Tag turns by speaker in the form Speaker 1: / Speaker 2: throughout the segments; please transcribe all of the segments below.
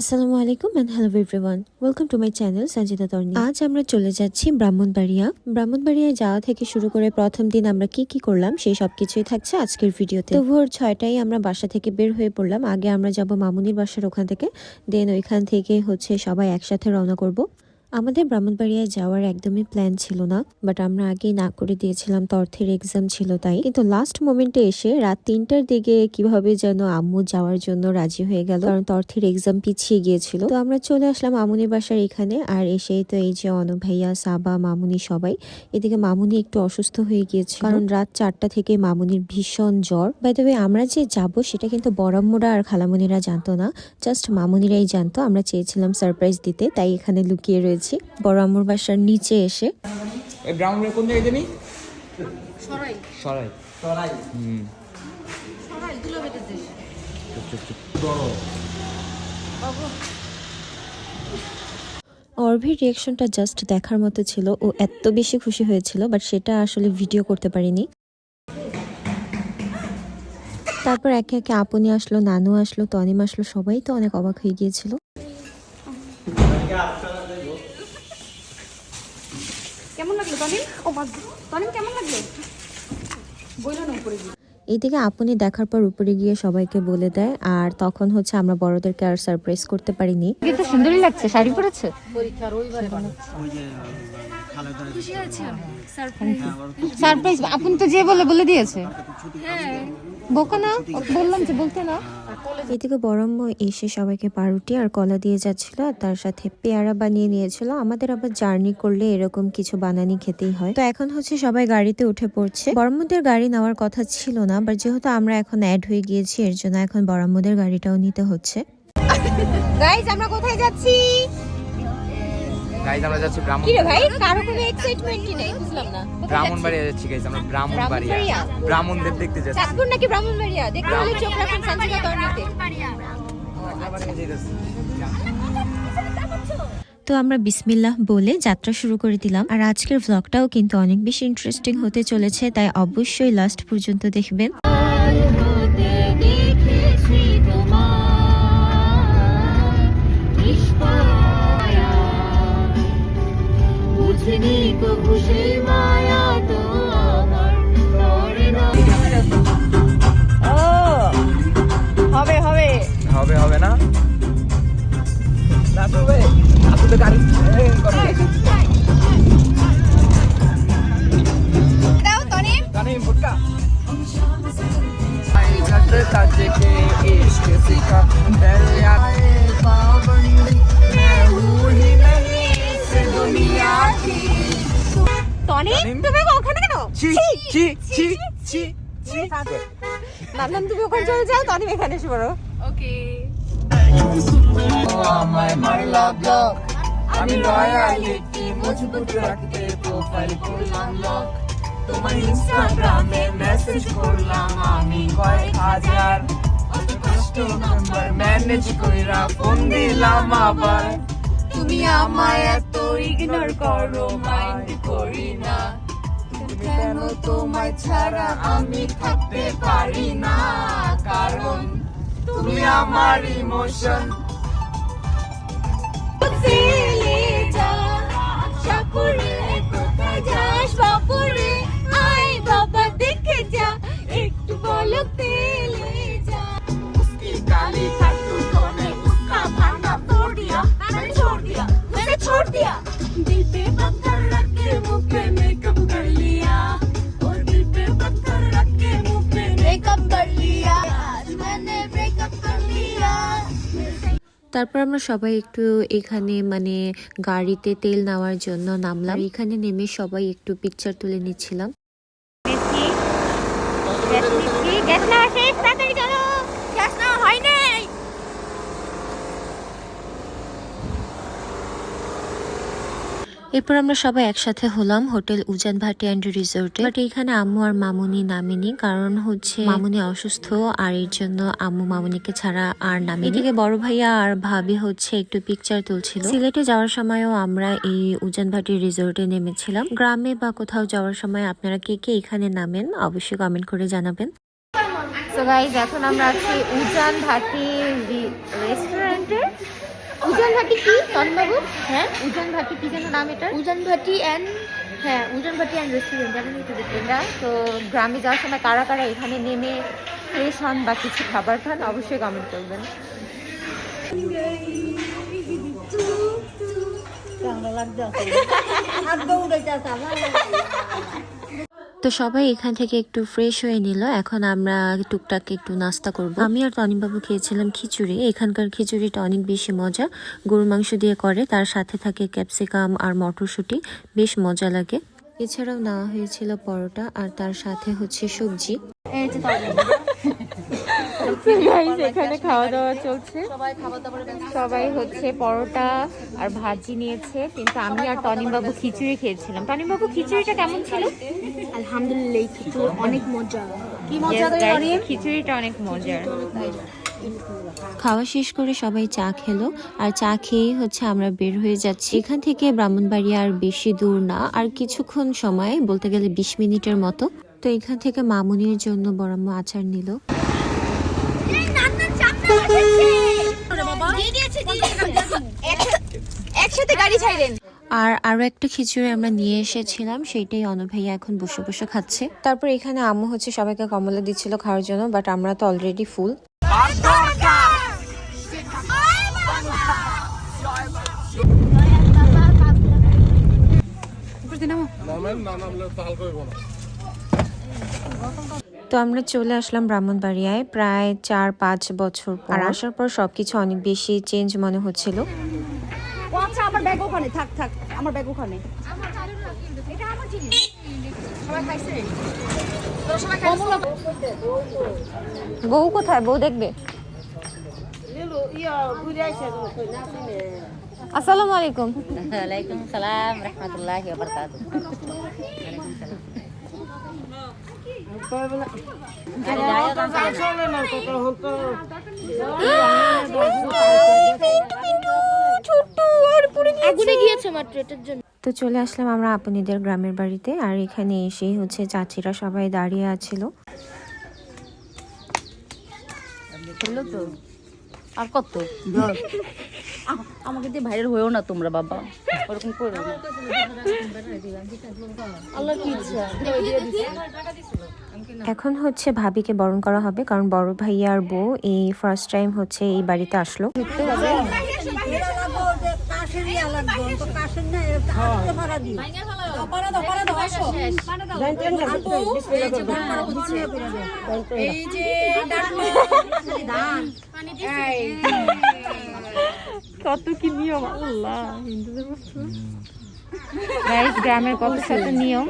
Speaker 1: আসসালামু আলাইকুম and hello everyone welcome to my channel Sanjita Torni আজ আমরা চলে যাচ্ছি ব্রাহ্মণবাড়িয়া। ব্রাহ্মণবাড়িয়ায় যাওয়া থেকে শুরু করে প্রথম দিন আমরা কি কি করলাম, সেই সব কিছুই থাকছে আজকের ভিডিওতে। তো ভোর ছয়টায় আমরা বাসা থেকে বের হয়ে পড়লাম। আগে আমরা যাব মামুনির বাসার ওখান থেকে। দেন ওইখান থেকে হচ্ছে সবাই একসাথে রওনা করব। আমাদের ব্রাহ্মণবাড়িয়ায় যাওয়ার একদমই প্ল্যান ছিল না বাট আমরা আগেই না করে দিয়েছিলাম তর্থের এক্সাম ছিল তাই। কিন্তু লাস্ট মোমেন্টে এসে রাত তিনটার দিকে কীভাবে যেন আম্মু যাওয়ার জন্য রাজি হয়ে গেল, কারণ তর্থের এক্সাম পিছিয়ে গিয়েছিল। তো আমরা চলে আসলাম মামুনির বাসার এখানে, আর এসেই তো এই যে অনু ভাইয়া, সাবা, মামুনি সবাই, এদিকে মামুনি একটু অসুস্থ হয়ে গিয়েছে কারণ রাত চারটা থেকে মামুনির ভীষণ জ্বর। বাই দ্য আমরা যে যাব সেটা কিন্তু বড়াম্মুরা আর খালামুনিরা জানতো না জাস্ট মামুনিরাই জানতো, আমরা চেয়েছিলাম সারপ্রাইজ দিতে, তাই এখানে লুকিয়ে রয়েছি। বড় আমুর বাসার নিচে এসে।
Speaker 2: এই ব্রাউন কোন জায়গায় জানি?
Speaker 3: সরাই।
Speaker 2: সরাই।
Speaker 4: সরাই।
Speaker 2: হুম।
Speaker 3: সরাই দুলো বেঁধেছে
Speaker 2: চুপ চুপ চুপ।
Speaker 1: অর্ভির রিয়াকশনটা জাস্ট দেখার মতো ছিল ও এত বেশি খুশি হয়েছিল বাট সেটা আসলে ভিডিও করতে পারিনি। তারপর একে একে আপনি আসলো নানু আসলো তনিম আসলো সবাই তো অনেক অবাক হয়ে গিয়েছিল।
Speaker 3: কেমন লাগল তনিম ও তনিম কেমন লাগল? বইলো না উপরে গিয়ে।
Speaker 1: এইদিকে আপনি দেখার পর উপরে গিয়ে সবাইকে বলে দেয় আর তখন হচ্ছে আমরা বড়দেরকে আর সারপ্রাইজ করতে পারিনি।
Speaker 5: তো সুন্দরই লাগছে শাড়ি পরেছে? সারপ্রাইজ আপনি তো যে বলে বলে দিয়েছে। বকো না বললাম যে বলতে না।
Speaker 1: এদিকে বরম্ম এসে সবাইকে পাউরুটি আর কলা দিয়ে যাচ্ছিল আর তার সাথে পেয়ারা বানিয়ে নিয়েছিল। আমাদের আবার জার্নি করলে এরকম কিছু বানানি খেতেই হয়। তো এখন হচ্ছে সবাই গাড়িতে উঠে পড়ছে। বরম্মদের গাড়ি নেওয়ার কথা ছিল না বাট যেহেতু আমরা এখন অ্যাড হয়ে গিয়েছি, এর জন্য এখন বরম্মদের গাড়িটাও নিতে হচ্ছে।
Speaker 5: গাইজ আমরা কোথায় যাচ্ছি?
Speaker 2: গাইজ আমরা যাচ্ছি ব্রাহ্মণ
Speaker 5: কি রে ভাই কারও কোনো এক্সাইটমেন্টই নেই বুঝলাম না।
Speaker 2: ব্রাহ্মণবাড়িয়া যাচ্ছি গাইজ আমরা ব্রাহ্মণবাড়িয়া
Speaker 5: ব্রাহ্মণবাড়িয়া?
Speaker 2: ব্রাহ্মণদের দেখতে যাচ্ছি।
Speaker 5: চাঁদপুর নাকি ব্রাহ্মণবাড়িয়া দেখতে হলে চোখ রাখুন
Speaker 1: তো আমরা বিসমিল্লাহ বলে যাত্রা শুরু করে দিলাম। আর আজকের ভ্লগটাও কিন্তু অনেক বেশি ইন্টারেস্টিং হতে চলেছে তাই অবশ্যই লাস্ট পর্যন্ত দেখবেন।
Speaker 5: যায়নি কবু সেই মায়া তো আমার হবে হবে।
Speaker 2: হবে হবে না? রাতু ভাই রাতু তো গাড়ি মানে
Speaker 5: তুমি ওখানে কেন?
Speaker 2: ছি ছি ছি ছি ছি
Speaker 5: ভাবলাম তুমি ওখানে চলে যাও তনি এখানে এসে পড়ো।
Speaker 3: ওকে।
Speaker 2: আমি লয়ালিটি মজবুত রাখতে প্রোফাইল করলাম তোমার ইনস্টাগ্রামে মেসেজ করলাম আমি কয়েক হাজার। নাম্বার ম্যানেজ কইরা ফোন দিলাম আবার। তুমি আমায় ইগনোর করো, মাইন্ড করি না। কেন তোমায় ছাড়া আমি থাকতে পারি না? কারণ তুমি আমার ইমোশন।
Speaker 5: বাপুরে? আয় বাবা, দেখে যা। একটু বলো তেলে
Speaker 1: তারপর আমরা সবাই একটু এখানে মানে গাড়িতে তেল নেওয়ার জন্য নামলাম এখানে নেমে সবাই একটু পিকচার তুলে নিচ্ছিলাম
Speaker 5: গ্যাস না শেষ তাড়াতাড়ি চলো গ্যাস না হয় নাই
Speaker 1: এরপর আমরা সবাই একসাথে হলাম হোটেল উজান ভাটি অ্যান্ড রিসোর্টে। বাট এখানে আম্মু আর মামুনি নামেনি, কারণ হচ্ছে মামুনি অসুস্থ, আর এর জন্য আম্মু মামুনিকে ছাড়া আর নামে এদিকে বড় ভাইয়া আর ভাবি হচ্ছে একটু পিকচার তুলছিল। সিলেটে যাওয়ার সময়ও আমরা এই উজান ভাটি রিসোর্টে নেমেছিলাম। গ্রামে বা কোথাও যাওয়ার সময় আপনারা কে কে এখানে নামেন, অবশ্যই কমেন্ট করে জানাবেন।
Speaker 5: এখন আমরা আছি উজান ভাটি রেস্টুরেন্টে ভাটি কি? তন্বাবু হ্যাঁ উজান ভাটি কি যেন নাম এটা
Speaker 6: উজান ভাটি অ্যান্ড হ্যাঁ উজান ভাটি অ্যান্ড রেস্টুরেন্ট জানেন তো দেখতে
Speaker 5: তো গ্রামে যাওয়ার সময় কারা কারা এখানে নেমে ফ্রেশ হন বা কিছু খাবার খান অবশ্যই কমেন্ট করবেন।
Speaker 1: তো সবাই এখান থেকে একটু ফ্রেশ হয়ে নিল। এখন আমরা টুকটাক একটু নাস্তা করব। আমি আর তনিবাবু খেয়েছিলাম খিচুড়ি। এখানকার খিচুড়িটা অনেক বেশি মজা। গরুর মাংস দিয়ে করে, তার সাথে থাকে ক্যাপসিকাম আর মটরশুঁটি। বেশ মজা লাগে। এছাড়াও নেওয়া হয়েছিল পরোটা আর তার সাথে হচ্ছে সবজি।
Speaker 5: এখানে খাওয়া দাওয়া চলছে। সবাই হচ্ছে পরোটা আর ভাজি নিয়েছে কিন্তু আমি আর বাবু খিচুড়ি খেয়েছিলাম। বাবু খিচুড়িটা কেমন ছিল?
Speaker 6: আলহামদুলিল্লাহ খিচুড়ি অনেক মজা কি
Speaker 5: guys, খিচুড়িটা অনেক মজার।
Speaker 1: খাওয়া শেষ করে সবাই চা খেলো আর চা খেয়েই হচ্ছে আমরা বের হয়ে যাচ্ছি। এখান থেকে ব্রাহ্মণবাড়িয়া আর বেশি দূর না আর কিছুক্ষণ সময় বলতে গেলে বিশ মিনিটের মতো। তো এখান থেকে মামুনির জন্য বড়াম্মু আচার নিল।
Speaker 6: একসাথে গাড়ি ছাইরেন
Speaker 1: আর আরও একটা খিচুড়ি আমরা নিয়ে এসেছিলাম, সেইটাই অনু ভাইয়া এখন বসে বসে খাচ্ছে। তারপর এখানে আম্মু হচ্ছে সবাইকে কমলা দিচ্ছিল খাওয়ার জন্য বাট আমরা তো অলরেডি ফুল তো আমরা চলে আসলাম ব্রাহ্মণবাড়িয়ায়, প্রায় চার পাঁচ বছর আর আসার পর সবকিছু অনেক বেশি চেঞ্জ মনে হচ্ছিল।
Speaker 3: ব্যাগ ওখানে থাক থাক আমার ব্যাগ ওখানে।
Speaker 5: বউ কোথায়? বউ দেখবে? আসসালামু আলাইকুম।
Speaker 6: ওয়ালাইকুম সালাম রহমতুল্লাহি ওয়া বারাকাতুহু। আগুনে গিয়েছে মাত্র এটার জন্য।
Speaker 1: তো চলে আসলাম আমরা আপনিদের গ্রামের বাড়িতে আর এখানে এসেই হচ্ছে চাচিরা সবাই দাঁড়িয়ে আছিল।
Speaker 6: আর কত? আমাকে দিয়ে ভাইরাল হয়েও না তোমরা বাবা। ওরকম করো আল্লাহ কি ইচ্ছা?
Speaker 1: এখন হচ্ছে ভাবিকে বরণ করা হবে কারণ বড় ভাইয়া আর বউ এই ফার্স্ট টাইম হচ্ছে এই বাড়িতে আসলো।
Speaker 5: কত কি নিয়ম? আল্লাহ গাইস গ্রামের কত শত নিয়ম?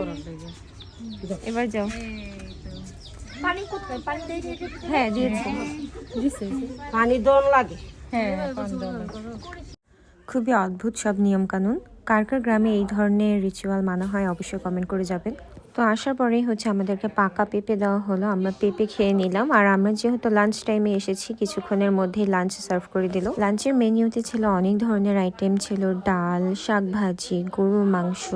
Speaker 5: এবার যাও। হ্যাঁ দিয়েছে। পানি দন লাগে। হ্যাঁ
Speaker 1: খুবই অদ্ভুত সব নিয়মকানুন। কার কার গ্রামে এই ধরনের রিচুয়াল মানা হয় অবশ্যই কমেন্ট করে যাবেন। তো আসার পরেই হচ্ছে আমাদেরকে পাকা পেঁপে দেওয়া হলো। আমরা পেঁপে খেয়ে নিলাম। আর আমরা যেহেতু লাঞ্চ টাইমে এসেছি, কিছুক্ষণের মধ্যেই লাঞ্চ সার্ভ করে দিল। লাঞ্চের মেনিউতে ছিল অনেক ধরনের আইটেম ছিল। ডাল, শাক ভাজি, গরুর মাংস,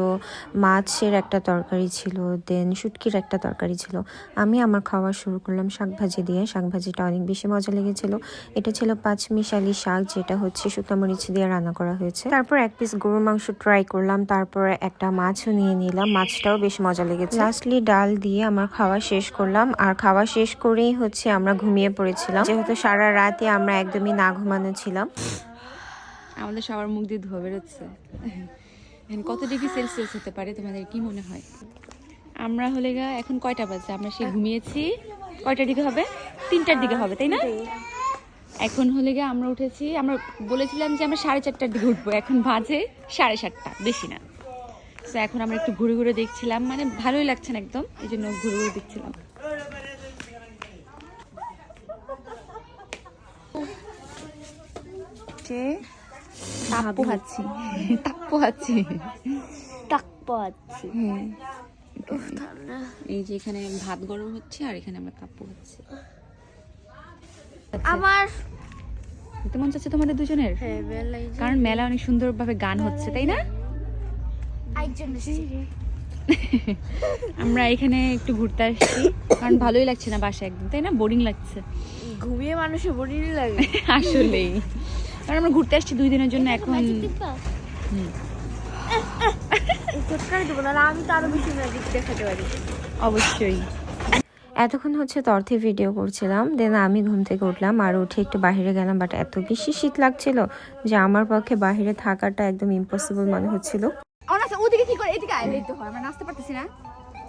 Speaker 1: মাছের একটা তরকারি ছিল দেন শুটকির একটা তরকারি ছিল। আমি আমার খাওয়া শুরু করলাম শাক ভাজি দিয়ে। শাক ভাজিটা অনেক বেশি মজা লেগেছিল। এটা ছিল পাঁচমিশালি শাক, যেটা হচ্ছে শুকনামরিচ দিয়ে রান্না করা হয়েছে। তারপর এক পিস গরুর মাংস ট্রাই করলাম। তারপর একটা মাছও নিয়ে নিলাম। মাছটাও বেশ মজা লেগেছে লাস্টলি ডাল দিয়ে আমার খাওয়া শেষ করলাম। আর খাওয়া শেষ করেই হচ্ছে আমরা ঘুমিয়ে পড়েছিলাম। যেহেতু সারা রাতে আমরা একদমই না ঘুমানো ছিলাম।
Speaker 3: আমাদের সবার মুখ দিয়ে ধোয়া বেরোচ্ছে। কত ডিগ্রি সেলসিয়াস হতে পারে তোমাদের কি মনে হয়? আমরা হলে গা এখন কয়টা বাজে? আমরা সে ঘুমিয়েছি। কয়টার দিকে হবে? তিনটার দিকে হবে তাই না? এখন হলে গিয়ে আমরা উঠেছি। আমরা বলেছিলাম যে আমরা সাড়ে চারটার দিকে উঠবো। এখন বাজে সাড়ে সাতটা বেশি না। তো এখন আমরা একটু ঘুরে ঘুরে দেখছিলাম। মানে ভালোই লাগছে না একদম এই জন্য ঘুরে ঘুরে দেখছিলাম।
Speaker 6: টাক
Speaker 3: হ্যাঁ। এই যে এখানে ভাত গরম হচ্ছে আর এখানে আমরা তাপ্পু খাচ্ছি
Speaker 6: আমার
Speaker 3: মন চাচ্ছে তোমাদের দুজনের?
Speaker 6: হ্যাঁ
Speaker 3: কারণ মেলা অনেক সুন্দরভাবে গান হচ্ছে তাই না? আমরা এখানে একটু ঘুরতে আসছি। কারণ ভালোই লাগছে না বাসা একদম তাই না? বোরিং লাগছে।
Speaker 6: ঘুমিয়ে মানুষের বোরিং লাগে।
Speaker 3: আসলেই। কারণ আমরা ঘুরতে আসছি দুই দিনের জন্য এখন।
Speaker 6: আমি তো আরও বেশি ম্যাজিক দেখাতে পারি।
Speaker 3: অবশ্যই।
Speaker 1: এতক্ষণ হচ্ছে তর্থে ভিডিও করছিলাম দেন আমি ঘুম থেকে উঠলাম আর উঠে একটু বাইরে গেলাম বাট এত বেশি শীত লাগছিল যে আমার পক্ষে বাইরে থাকাটা একদম ইম্পসিবল মনে হচ্ছিল
Speaker 3: আমার নাচা ওদিকে কি করে এদিকে আইলেই তো হয় আমরা নাচতে পারতেছি না।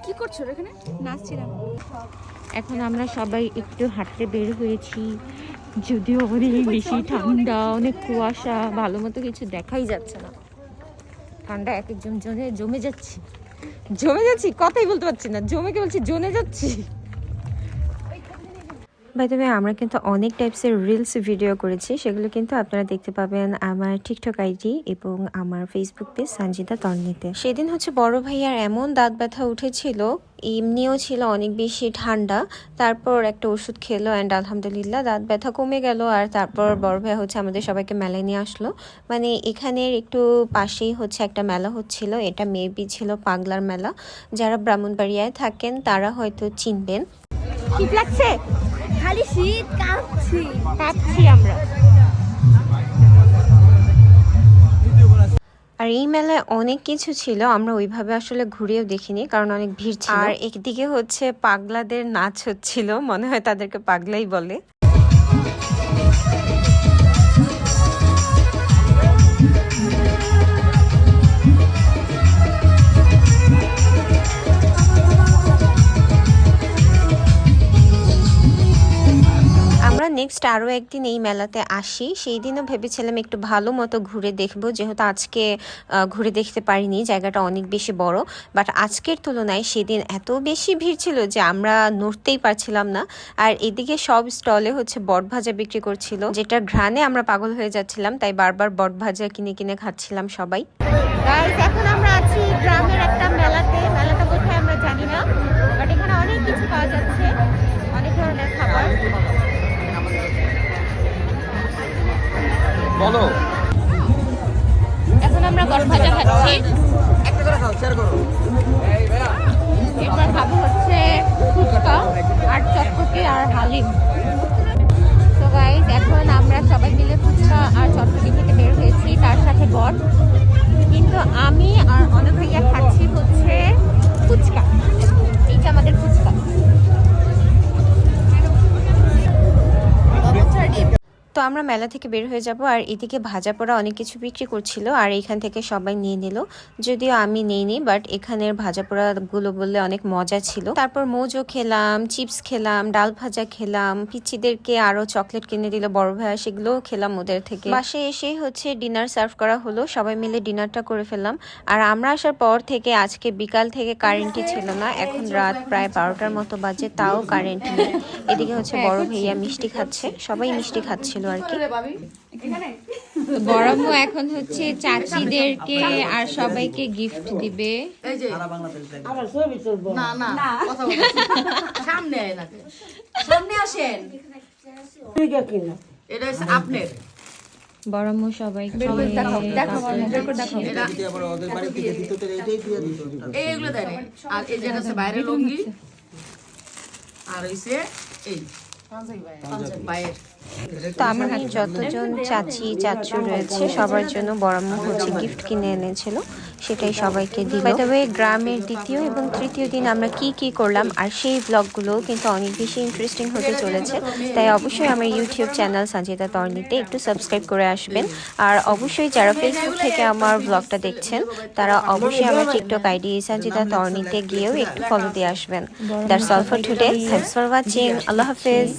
Speaker 3: কি করছ এখানে? নাচছিলাম।
Speaker 5: এখন আমরা সবাই একটু হাঁটতে বের হয়েছি যদিও অনেক বেশি ঠান্ডা অনেক কুয়াশা ভালো মতো কিছু দেখাই যাচ্ছে না। ঠান্ডা এক একজন জমে জমে যাচ্ছি। জমে যাচ্ছি? কথাই বলতে পারছি না। জমে কে বলছি? জমে যাচ্ছি।
Speaker 1: বাই দ্য আমরা কিন্তু অনেক টাইপসের রিলস ভিডিও করেছি, সেগুলো কিন্তু আপনারা দেখতে পাবেন আমার টিকটক আইডি এবং আমার ফেসবুক পেজ সঞ্জিতা তর্নিতে সেদিন হচ্ছে বড় ভাইয়ার এমন দাঁত ব্যথা উঠেছিল, এমনিও ছিল অনেক বেশি ঠান্ডা, তারপর একটা ওষুধ খেলো অ্যান্ড আলহামদুলিল্লাহ দাঁত ব্যথা কমে গেল আর তারপর বড় ভাইয়া হচ্ছে আমাদের সবাইকে মেলায় নিয়ে আসলো। মানে এখানের একটু পাশেই হচ্ছে একটা মেলা হচ্ছিল, এটা মেবি ছিল পাগলার মেলা। যারা ব্রাহ্মণবাড়িয়ায় থাকেন তারা হয়তো চিনবেন।
Speaker 5: লাগছে?
Speaker 6: খালি শীত কাঁপছি।
Speaker 5: কাঁপছি আমরা।
Speaker 1: আর এই মেলায় অনেক কিছু ছিল আমরা ওইভাবে আসলে ঘুরেও দেখিনি কারণ অনেক ভিড় ছিল। আর একদিকে হচ্ছে পাগলাদের নাচ হচ্ছিল মনে হয় তাদেরকে পাগলাই বলে। নেক্সট আরও একদিন এই মেলাতে আসি। সেই দিনও ভেবেছিলাম একটু ভালো মতো ঘুরে দেখব, যেহেতু আজকে ঘুরে দেখতে পারিনি, জায়গাটা অনেক বেশি বড়। বাট আজকের তুলনায় সেদিন এত বেশি ভিড় ছিল যে আমরা নড়তেই পারছিলাম না। আর এদিকে সব স্টলে হচ্ছে বট ভাজা বিক্রি করছিল, যেটার ঘ্রাণে আমরা পাগল হয়ে যাচ্ছিলাম, তাই বারবার বট ভাজা কিনে কিনে খাচ্ছিলাম সবাই।
Speaker 5: এখন আমরা আছি গ্রামের একটা মেলাতে। মেলাটা কোথায় আমরা জানি না বাট এখানে অনেক কিছু পাওয়া যাচ্ছে, অনেক ধরনের খাবার।
Speaker 2: বলো।
Speaker 5: এখন আমরা গড় ভাজা খাচ্ছি।
Speaker 2: একটা করে খাও শেয়ার করো।
Speaker 5: এরপর খাব হচ্ছে ফুচকা আর চটপটি আর হালিম। তো গাইস এখন আমরা সবাই মিলে ফুচকা আর চটপটি থেকে বের হয়েছি তার সাথে বট কিন্তু আমি আর অনেক ভাইয়া খাচ্ছি হচ্ছে ফুচকা। এইটা আমাদের ফুচকা
Speaker 1: তো আমরা মেলা থেকে বের হয়ে যাব আর এদিকে ভাজা পোড়া অনেক কিছু বিক্রি করছিল আর এখান থেকে সবাই নিয়ে নিল। যদিও আমি নেইনি বাট এখানের ভাজা পোড়াগুলো বললে অনেক মজা ছিল। তারপর মোজো খেলাম, চিপস খেলাম, ডাল ভাজা খেলাম পিচ্ছিদেরকে আরও চকলেট কিনে দিল, বড় ভাইয়া সেগুলোও খেলাম ওদের থেকে। বাসে এসে হচ্ছে ডিনার সার্ভ করা হলো, সবাই মিলে ডিনারটা করে ফেললাম। আর আমরা আসার পর থেকে আজকে বিকাল থেকে কারেন্টই ছিল না, এখন রাত প্রায় বারোটার মতো বাজে, তাও কারেন্ট নেই। এদিকে হচ্ছে বড় ভাইয়া মিষ্টি খাচ্ছে, সবাই মিষ্টি খাচ্ছিল। আর কি।
Speaker 5: বড়মু এখন? হচ্ছে চাচিদেরকে আর সবাইকে গিফট দিবে।
Speaker 4: সারা বাংলাদেশ
Speaker 2: না না কথা বলো সামনে সামনে আসেন। এটা হচ্ছে আপনার।
Speaker 5: বড়মু সবাইকে
Speaker 2: এইগুলো দেয় আর এই হচ্ছে বাইরের লুঙ্গি। আর হইছে এই।
Speaker 1: তো আমার যতজন চাচি চাচু রয়েছে সবার জন্য বড়াম্মু হচ্ছে গিফট কিনে এনেছিল। সেটাই সবাইকে দিল। তবে গ্রামের দ্বিতীয় এবং তৃতীয় দিন আমরা কি কি করলাম আর সেই ব্লগগুলো কিন্তু অনেক বেশি ইন্টারেস্টিং হতে চলেছে। তাই অবশ্যই আমার ইউটিউব চ্যানেল সঞ্জিতা তর্নিতে একটু সাবস্ক্রাইব করে আসবেন। আর অবশ্যই যারা ফেসবুক থেকে আমার ব্লগটা দেখছেন তারা অবশ্যই আমার টিকটক আইডি সঞ্জিতা তর্নিতে গিয়েও একটু ফলো দিয়ে আসবেন। That's all for today thanks for watching আল্লাহ হাফেজ।